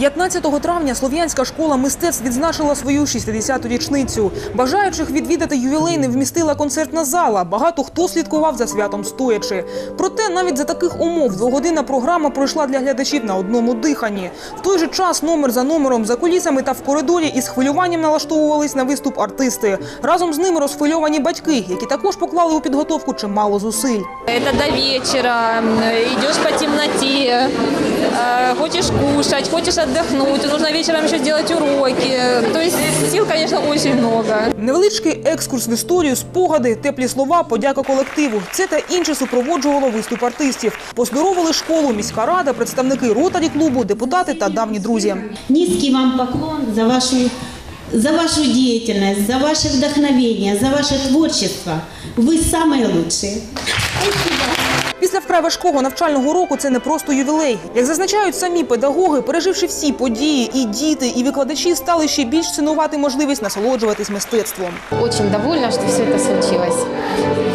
15 травня Слов'янська школа мистецтв відзначила свою 60-ту річницю. Бажаючих відвідати ювілей не вмістила концертна зала. Багато хто слідкував за святом стоячи. Проте навіть за таких умов двогодинна програма пройшла для глядачів на одному диханні. В той же час номер за номером за кулісами та в коридорі із хвилюванням налаштовувались на виступ артисти. Разом з ними розхвильовані батьки, які також поклали у підготовку чимало зусиль. Это до вечера, м, идешь по темноте, э, хочешь кушать, хочешь отдохнуть, нужно вечером еще сделать уроки. То есть сил, конечно, очень много. Невеличкий екскурс в історію, спогади, теплі слова, подяка колективу. Це та інше супроводжувало виступ артистів. Поздоровили школу, міська рада, представники ротарі клубу, депутати та давні друзі. Низкий вам поклон за вашу, за вашу деятельность, за ваше вдохновение, за ваше творчество. Вы самые лучшие. Після вкрай важкого навчального року це не просто ювілей. Як зазначають самі педагоги, переживши всі події, і діти, і викладачі стали ще більш цінувати можливість насолоджуватись мистецтвом. Дуже довольна, що все це случилось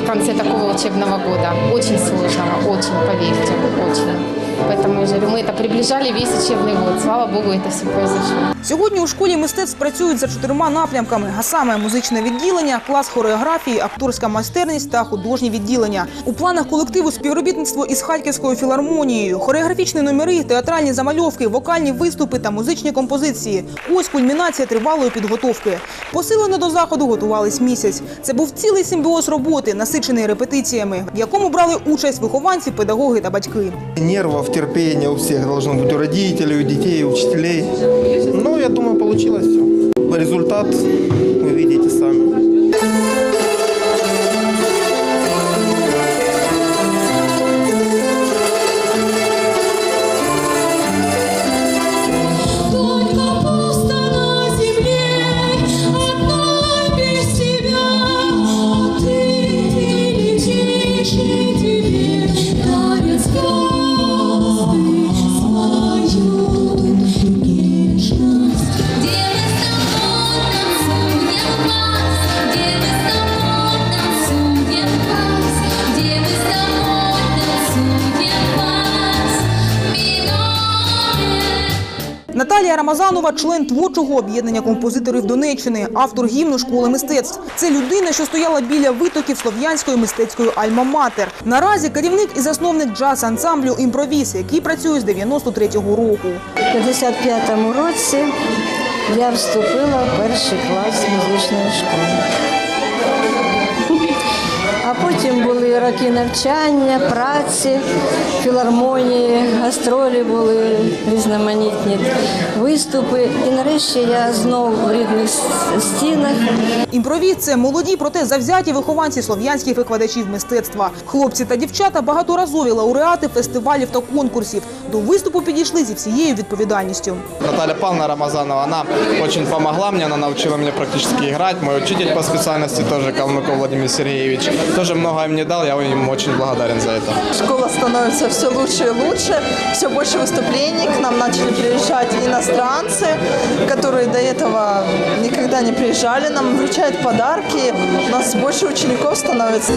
в конце такого учебного года. Очень сложного, очень, поверьте, очень. Поэтому я же говорю, мы это приближали весь учебный год. Слава Богу, это все произошло. Сьогодні у школі мистецтв працюють за чотирма напрямками: а саме музичне відділення, клас хореографії, акторська майстерність та художнє відділення. У планах колективу співробітництво із Харківською філармонією, хореографічні номери, театральні замальовки, вокальні виступи та музичні композиції. Ось кульмінація тривалої підготовки. Посилено до заходу готувались місяць. Це був цілий симбіоз роботи, насичений репетиціями, в якому брали участь вихованці, педагоги та батьки. Нервів, терпіння у всіх має бути у родителей, у дітей, у учителей. Ну, я думаю, вийшло все. Результат ви видите Наталія Рамазанова, член творчого об'єднання композиторів Донеччини, автор гімну школи мистецтв. Це людина, що стояла біля витоків слов'янської мистецької альма-матер. Наразі керівник і засновник джаз-ансамблю «Імпровіз», який працює з 93-го року. У 55-му році я вступила в перший клас музичної школи. А потім були роки навчання, праці, філармонії, гастролі були різноманітні виступи. І нарешті я знову в рідних стінах. «Імпровіз» – це молоді, проте завзяті вихованці слов'янських викладачів мистецтва. Хлопці та дівчата – багаторазові лауреати фестивалів та конкурсів. До виступу підійшли зі всією відповідальністю. Наталья Павловна Рамазанова, она очень помогла мне, она научила меня практически играть. Мой учитель по специальности тоже, Калмыков Владимир Сергеевич, тоже многое мне дал, я им очень благодарен за это. Школа становится все лучше и лучше, все больше выступлений. К нам начали приезжать иностранцы, которые до этого никогда не приезжали, нам вручают подарки. У нас больше учеников становится.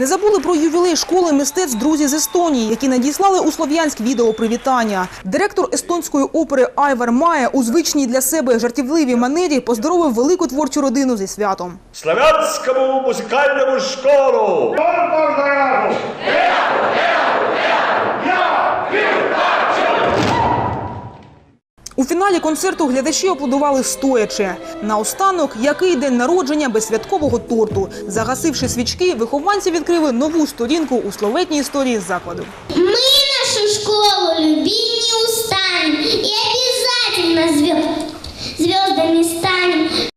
Не забули про ювілей школи мистецтв друзі з Естонії, які надіслали у Слов'янськ відео привітання. Директор естонської опери Айвар Має у звичній для себе жартівливій манері поздоровив велику творчу родину зі святом. Славянському музикальному школу! У фіналі концерту глядачі аплодували стоячи. Наостанок, який день народження без святкового торту. Загасивши свічки, вихованці відкрили нову сторінку у словетній історії закладу. Ми нашу школу любить не устанемо і обов'язково зв'язками звездами станем.